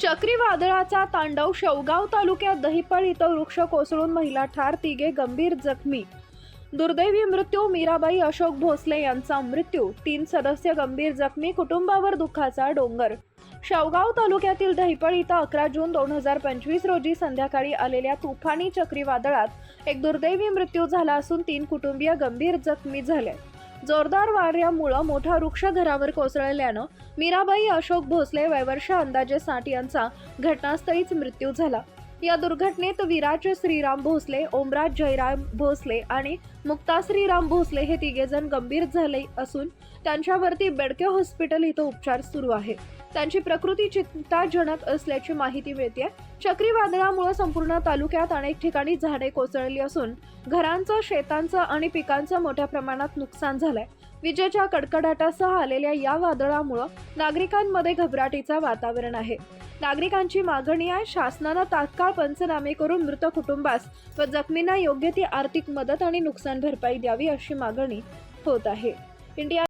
चक्रीवादळाचा तांडव शेवगाव तालुक्यात दहिपळ इथं वृक्ष कोसळून महिला ठार तिघे गंभीर जखमी. दुर्दैवी मृत्यू मीराबाई अशोक भोसले यांचा मृत्यू. तीन सदस्य गंभीर जखमी कुटुंबावर दुःखाचा डोंगर. शेवगाव तालुक्यातील दहिपळ इथं अकरा जून दोन हजार पंचवीस रोजी संध्याकाळी आलेल्या तुफानी चक्रीवादळात एक दुर्दैवी मृत्यू झाला असून तीन कुटुंबीय गंभीर जखमी झाले. जोरदार वाऱ्यामुळं मोठा वृक्ष घरावर कोसळल्यानं मीराबाई अशोक भोसले वयवर्ष अंदाजे साठ यांचा घटनास्थळीच मृत्यू झाला. या दुर्घटनेत विराज श्रीराम भोसले ओमराज जयराम भोसले आणि मुक्ता श्रीराम भोसले हे तिघेजण गंभीर झाले असून त्यांच्यावरती बेडके हॉस्पिटल इथं उपचार सुरू आहे. त्यांची प्रकृती चिंताजनक असल्याची माहिती मिळते चक्रीवादळामुळे संपूर्ण तालुक्यात अनेक ठिकाणी झाडे कोसळली असून घरांचं शेतांचं आणि पिकांचं मोठ्या प्रमाणात नुकसान झालंय. विजेच्या कडकडाटासह आलेल्या या वादळामुळं नागरिकांमध्ये घबराटीचं वातावरण आहे. नागरिकांची मागणी आहे शासनानं तात्काळ पंचनामे करून मृत कुटुंबास व जखमींना योग्य ती आर्थिक मदत आणि नुकसान भरपाई द्यावी अशी मागणी होत आहे. इंडिया